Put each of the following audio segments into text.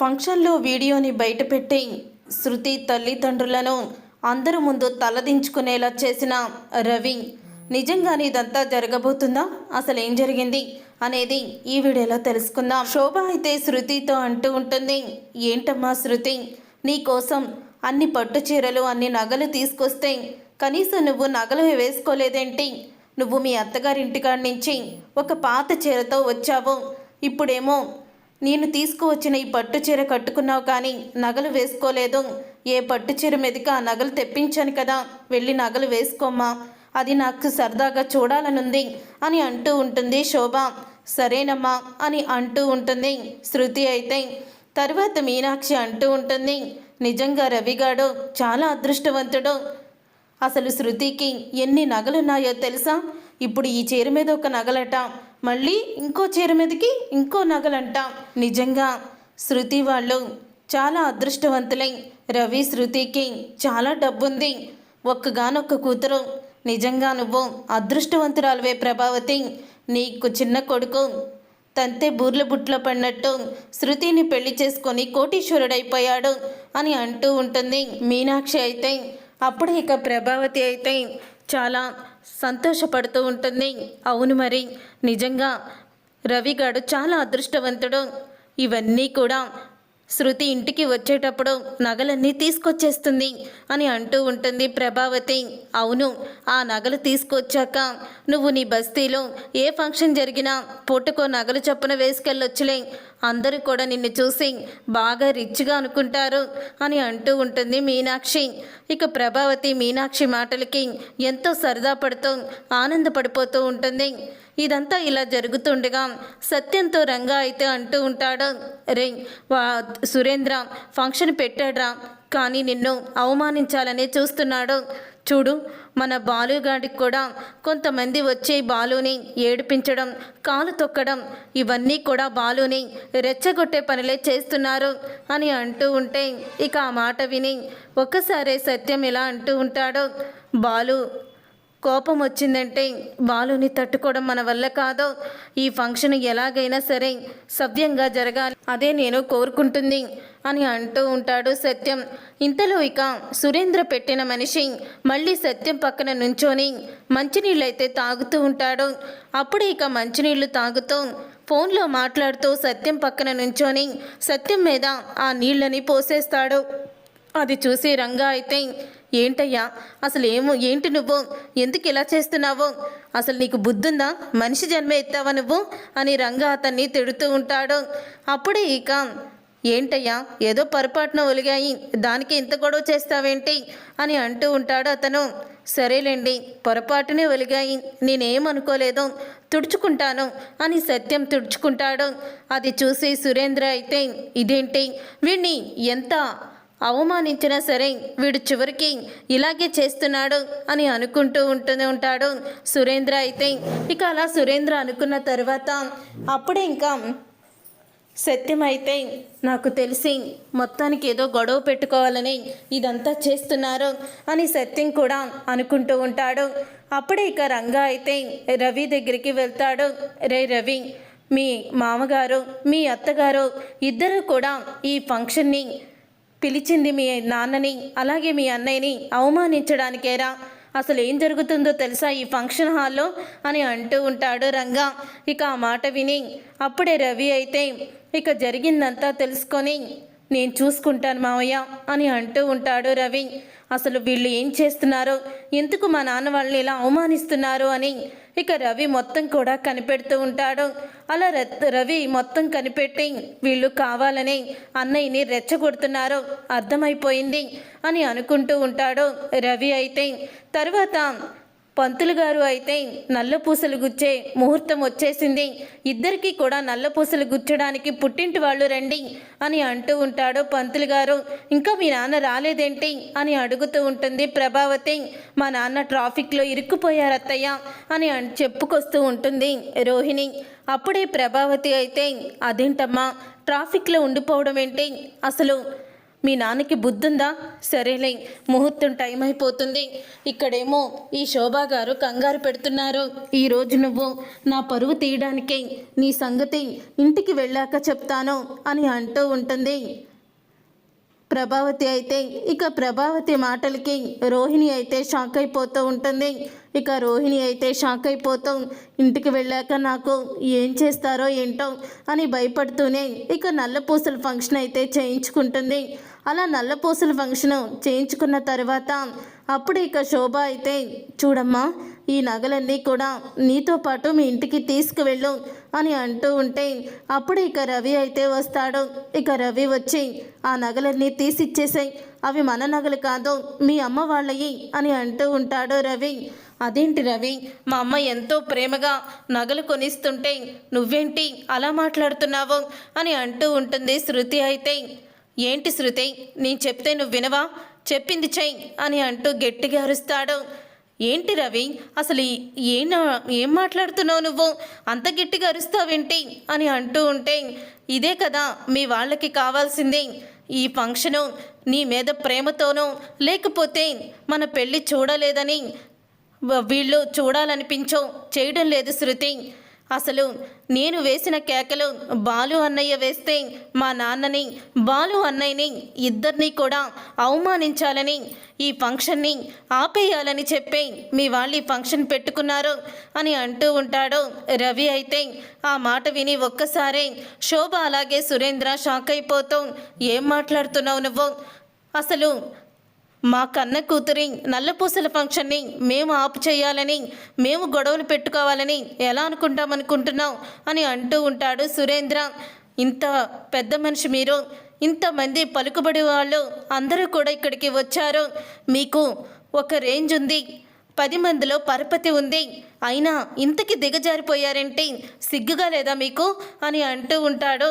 ఫంక్షన్లో వీడియోని బయటపెట్టి శృతి తల్లిదండ్రులను అందరి ముందు తలదించుకునేలా చేసిన రవి నిజంగానే ఇదంతా జరగబోతుందా? అసలు ఏం జరిగింది? అనేది ఈ వీడియోలో తెలుసుకుందాం. శోభ అయితే శృతితో అంటూ ఉంటుంది ఏంటమ్మా శృతి నీకోసం అన్ని పట్టు చీరలు అన్ని నగలు తీసుకొస్తే కనీసం నువ్వు నగలు వేసుకోలేదేంటి? నువ్వు మీ అత్తగారింటికాడి నుంచి ఒక పాత చీరతో వచ్చావు. ఇప్పుడేమో నేను తీసుకువచ్చిన ఈ పట్టు చీర కట్టుకున్నావు కానీ నగలు వేసుకోలేదు. ఏ పట్టు చీర మీదకి ఆ నగలు తెప్పించాను కదా వెళ్ళి నగలు వేసుకోమ్మా. అది నాకు సరదాగా చూడాలనుంది అని అంటూ ఉంటుంది శోభ. సరేనమ్మా అని అంటూ ఉంటుంది శృతి అయితే. తర్వాత మీనాక్షి అంటూ ఉంటుంది నిజంగా రవిగాడు చాలా అదృష్టవంతుడు. అసలు శృతికి ఎన్ని నగలున్నాయో తెలుసా? ఇప్పుడు ఈ చీర మీద ఒక నగలట. మళ్ళీ ఇంకో చీర మీదకి ఇంకో నగలంట. నిజంగా శృతి వాళ్ళు చాలా అదృష్టవంతులై రవి శృతికి చాలా డబ్బుంది. ఒక్కగానొక్క కూతురు. నిజంగా నువ్వు అదృష్టవంతురాలువే ప్రభావతి. నీకు చిన్న కొడుకు. తంతే బూర్ల బుట్లో పడినట్టు శృతిని పెళ్ళి చేసుకొని కోటీశ్వరుడైపోయాడు అని అంటూ ఉంటుంది మీనాక్షి అయితే. అప్పుడు ఇక ప్రభావతి అయితే చాలా సంతోషపడుతూ ఉంటుంది. అవును మరి నిజంగా రవిగాడు చాలా అదృష్టవంతుడు. ఇవన్నీ కూడా శృతి ఇంటికి వచ్చేటప్పుడు నగలన్నీ తీసుకొచ్చేస్తుంది అని అంటూ ఉంటుంది ప్రభావతి. అవును ఆ నగలు తీసుకొచ్చాక నువ్వు నీ బస్తీలో ఏ ఫంక్షన్ జరిగినా పుట్టుకో నగలు చొప్పున వేసుకెళ్ళొచ్చులే. అందరూ కూడా నిన్ను చూసి బాగా రిచ్గా అనుకుంటారు అని అంటూ ఉంటుంది మీనాక్షి. ఇక ప్రభావతి మీనాక్షి మాటలకి ఎంతో సరదా పడుతూ ఆనందపడిపోతూ ఉంటుంది. ఇదంతా ఇలా జరుగుతుండగా సత్యంతో రంగా అయితే అంటూ ఉంటాడు. రే వా సురేంద్ర ఫంక్షన్ పెట్టాడ్రా కానీ నిన్ను అవమానించాలనే చూస్తున్నాడు. చూడు మన బాలుగాడికి కూడా కొంతమంది వచ్చే బాలుని ఏడిపించడం కాలు తొక్కడం ఇవన్నీ కూడా బాలుని రెచ్చగొట్టే పనులే చేస్తున్నారు అని అంటూ ఉంటే ఇక ఆ మాట విని ఒక్కసారే సత్యం ఇలా అంటూ ఉంటాడు. బాలు కోపం వచ్చిందంటే బాలుని తట్టుకోవడం మన వల్ల కాదు. ఈ ఫంక్షన్ ఎలాగైనా సరే సవ్యంగా జరగాలి. అదే నేను కోరుకుంటుంది అని అంటూ ఉంటాడు సత్యం. ఇంతలో ఇక సురేంద్ర పెట్టిన మనిషి మళ్ళీ సత్యం పక్కన నుంచొని మంచినీళ్ళైతే తాగుతూ ఉంటాడు. అప్పుడు ఇక మంచినీళ్ళు తాగుతూ ఫోన్లో మాట్లాడుతూ సత్యం పక్కన నుంచొని సత్యం మీద ఆ నీళ్ళని పోసేస్తాడు. అది చూసి రంగా అయితే ఏంటయ్యా? అసలు ఏమో ఏంటి నువ్వు? ఎందుకు ఇలా చేస్తున్నావు? అసలు నీకు బుద్ధుందా? మనిషి జన్మ ఎత్తావా నువ్వు? అని రంగా అతన్ని తిడుతూ ఉంటాడు. అప్పుడే ఇక ఏంటయ్యా? ఏదో పొరపాటున ఒలిగాయి. దానికి ఇంత గొడవ చేస్తావేంటి? అని అంటూ ఉంటాడు అతను. సరేలేండి పొరపాటునే ఒలిగాయి. నేనేమనుకోలేదు. తుడుచుకుంటాను అని సత్యం తుడుచుకుంటాడు. అది చూసి సురేంద్ర అయితే ఇదేంటి? వీణ్ణి ఎంత అవమానించినా సరే వీడు చివరికి ఇలాగే చేస్తున్నాడు అని అనుకుంటూ ఉంటూనే ఉంటాడు. సురేంద్ర అయితే ఇక అలా సురేంద్ర అనుకున్న తర్వాత అప్పుడే ఇంకా సత్యం అయితే నాకు తెలిసి మొత్తానికి ఏదో గొడవ పెట్టుకోవాలని ఇదంతా చేస్తున్నారు అని సత్యం కూడా అనుకుంటూ ఉంటాడు. అప్పుడే ఇక రంగా అయితే రవి దగ్గరికి వెళ్తాడు. రే రవి మీ మామగారు మీ అత్తగారు ఇద్దరు కూడా ఈ ఫంక్షన్ని పిలిచింది మీ నాన్నని అలాగే మీ అన్నయ్యని అవమానించడానికేరా? అసలు ఏం జరుగుతుందో తెలుసా ఈ ఫంక్షన్ హాల్లో? అని అంటూ ఉంటాడు రంగా. ఇక ఆ మాట విని అప్పుడే రవి అయితే ఇక జరిగిందంతా తెలుసుకొని నేను చూసుకుంటాను మావయ్య అని అంటూ ఉంటాడు రవి. అసలు వీళ్ళు ఏం చేస్తున్నారో? ఎందుకు మా నాన్న వాళ్ళని ఇలా అవమానిస్తున్నారు? అని ఇక రవి మొత్తం కూడా కనిపెడుతూ ఉంటాడు. అలా రవి మొత్తం కనిపెట్టి వీళ్ళు కావాలని అన్నయ్యని రెచ్చగొడుతున్నారు. అర్థమైపోయింది అని అనుకుంటూ ఉంటాడు రవి అయితే. తర్వాత పంతులు గారు అయితే నల్ల పూసలు గుచ్చే ముహూర్తం వచ్చేసింది. ఇద్దరికీ కూడా నల్ల పూసలు గుచ్చడానికి పుట్టింటి వాళ్ళు రండి అని అంటూ ఉంటాడు పంతులు గారు. ఇంకా మీ నాన్న రాలేదేంటి అని అడుగుతూ ఉంటుంది ప్రభావతి. మా నాన్న ట్రాఫిక్లో ఇరుక్కుపోయారు అత్తయ్య అని అన్- చెప్పుకొస్తూ ఉంటుంది రోహిణి. అప్పుడే ప్రభావతి అయితే అదేంటమ్మా ట్రాఫిక్లో ఉండిపోవడం ఏంటి? అసలు మీ నాన్నకి బుద్ధుందా? సరేలే ముహూర్తం టైం అయిపోతుంది. ఇక్కడేమో ఈ శోభా గారు కంగారు పెడుతున్నారు. ఈరోజు నువ్వు నా పరువు తీయడానికి నీ సంగతి ఇంటికి వెళ్ళాక చెప్తాను అని అంటూ ఉంటుంది. ప్రభావతి అయితే ఇక ప్రభావతి మాటలకి రోహిణి అయితే షాక్ అయిపోతూ ఉంటుంది. ఇక రోహిణి అయితే షాక్ అయిపోతూ ఇంటికి వెళ్ళాక నాకు ఏం చేస్తారో ఏంటో అని భయపడుతూనే ఇక నల్లపూసల ఫంక్షన్ అయితే చేయించుకుంటుంది. అలా నల్లపూసల ఫంక్షన్ చేయించుకున్న తర్వాత అప్పుడు ఇక శోభ అయితే చూడమ్మా ఈ నగలన్నీ కూడా నీతో పాటు మీ ఇంటికి తీసుకువెళ్ళు. అని అంటూ ఉంటే అప్పుడు ఇక రవి అయితే వస్తాడు. ఇక రవి వచ్చి ఆ నగలన్నీ తీసిచ్చేసాయి. అవి మన నగలు కాదు మీ అమ్మ వాళ్ళయి అని అంటూ ఉంటాడు రవి. అదేంటి రవి మా అమ్మ ఎంతో ప్రేమగా నగలు కొనిస్తుంటే నువ్వేంటి అలా మాట్లాడుతున్నావు? అని అంటూ ఉంటుంది శృతి అయితే. ఏంటి శృతి నేను చెప్తే నువ్వు వినవా? చెప్పింది చెయ్యి అని అంటూ గట్టిగా అరుస్తాడు. ఏంటి రవి? అసలు ఏం ఏం మాట్లాడుతున్నావు నువ్వు? అంత గట్టిగా అరుస్తావేంటి? అని అంటూ ఉంటే ఇదే కదా మీ వాళ్ళకి కావాల్సింది. ఈ ఫంక్షను నీ మీద ప్రేమతోనో లేకపోతే మన పెళ్ళి చూడలేదని వ- వీళ్ళు చూడాలనిపించో చేయడం లేదు శృతి. అసలు నేను వేసిన కేకలు బాలు అన్నయ్య వేస్తే మా నాన్నని బాలు అన్నయ్యని ఇద్దరిని కూడా అవమానించాలని ఈ ఫంక్షన్ని ఆపేయాలని చెప్పి మీ వాళ్ళు ఈ ఫంక్షన్ పెట్టుకున్నారు అని అంటూ ఉంటాడు రవి అయితే. ఆ మాట విని ఒక్కసారే శోభ అలాగే సురేంద్ర షాక్ అయిపోతూ ఏం మాట్లాడుతున్నావు నువ్వు? అసలు మా కన్న కూతురి నల్లపూసల ఫంక్షన్ని మేము ఆపు చేయాలని మేము గొడవలు పెట్టుకోవాలని ఎలా అనుకుంటామనుకుంటున్నాం అని అంటూ ఉంటాడు సురేంద్ర. ఇంత పెద్ద మనిషి మీరు ఇంతమంది పలుకుబడి వాళ్ళు అందరూ కూడా ఇక్కడికి వచ్చారు. మీకు ఒక రేంజ్ ఉంది పది మందిలో పరపతి ఉంది. అయినా ఇంతకి దిగజారిపోయారేంటి? సిగ్గుగా లేదా మీకు? అని అంటూ ఉంటాడు.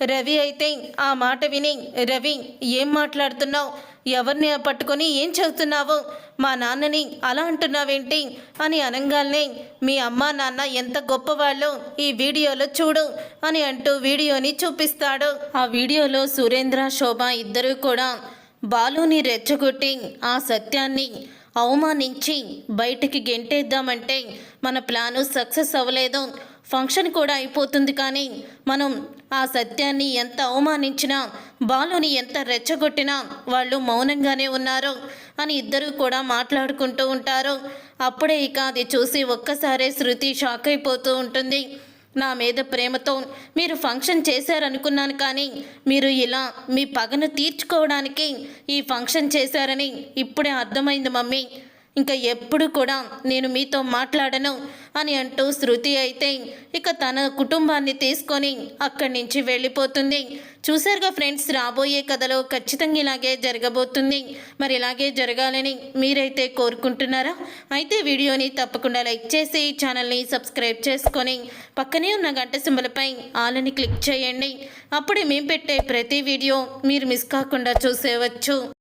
రవి అయితే ఆ మాట విని రవి ఏం మాట్లాడుతున్నావు? ఎవరిని పట్టుకొని ఏం చదువుతున్నావు మా నాన్నని అలా అంటున్నావేంటి? అని అనగానే మీ అమ్మ నాన్న ఎంత గొప్పవాళ్ళు ఈ వీడియోలో చూడు అని అంటూ వీడియోని చూపిస్తాడు. ఆ వీడియోలో సురేంద్ర శోభ ఇద్దరూ కూడా బాలుని రెచ్చగొట్టి ఆ సత్యాన్ని అవమానించి బయటికి గెంటేద్దామంటే మన ప్లాను సక్సెస్ అవ్వలేదు. ఫంక్షన్ కూడా అయిపోతుంది కానీ మనం ఆ సత్యాన్ని ఎంత అవమానించినా బాలుని ఎంత రెచ్చగొట్టినా వాళ్ళు మౌనంగానే ఉన్నారు అని ఇద్దరూ కూడా మాట్లాడుకుంటూ ఉంటారు. అప్పుడే ఇక అది చూసి ఒక్కసారే శృతి షాక్ అయిపోతూ ఉంటుంది. నా మీద ప్రేమతో మీరు ఫంక్షన్ చేశారనుకున్నాను కానీ మీరు ఇలా మీ పగను తీర్చుకోవడానికి ఈ ఫంక్షన్ చేశారని ఇప్పుడే అర్థమైంది మమ్మీ. ఇంకా ఎప్పుడు కూడా నేను మీతో మాట్లాడను. అని అంటూ శృతి అయితే ఇక తన కుటుంబాన్ని తీసుకొని అక్కడి నుంచి వెళ్ళిపోతుంది. చూసారుగా ఫ్రెండ్స్ రాబోయే కథలో ఖచ్చితంగా ఇలాగే జరగబోతుంది. మరి ఇలాగే జరగాలని మీరైతే కోరుకుంటున్నారా? అయితే వీడియోని తప్పకుండా లైక్ చేసి ఛానల్ని సబ్స్క్రైబ్ చేసుకొని పక్కనే ఉన్న గంట సింబలపై ఆలని క్లిక్ చేయండి. అప్పుడే మేము పెట్టే ప్రతి వీడియో మీరు మిస్ కాకుండా చూసేవచ్చు.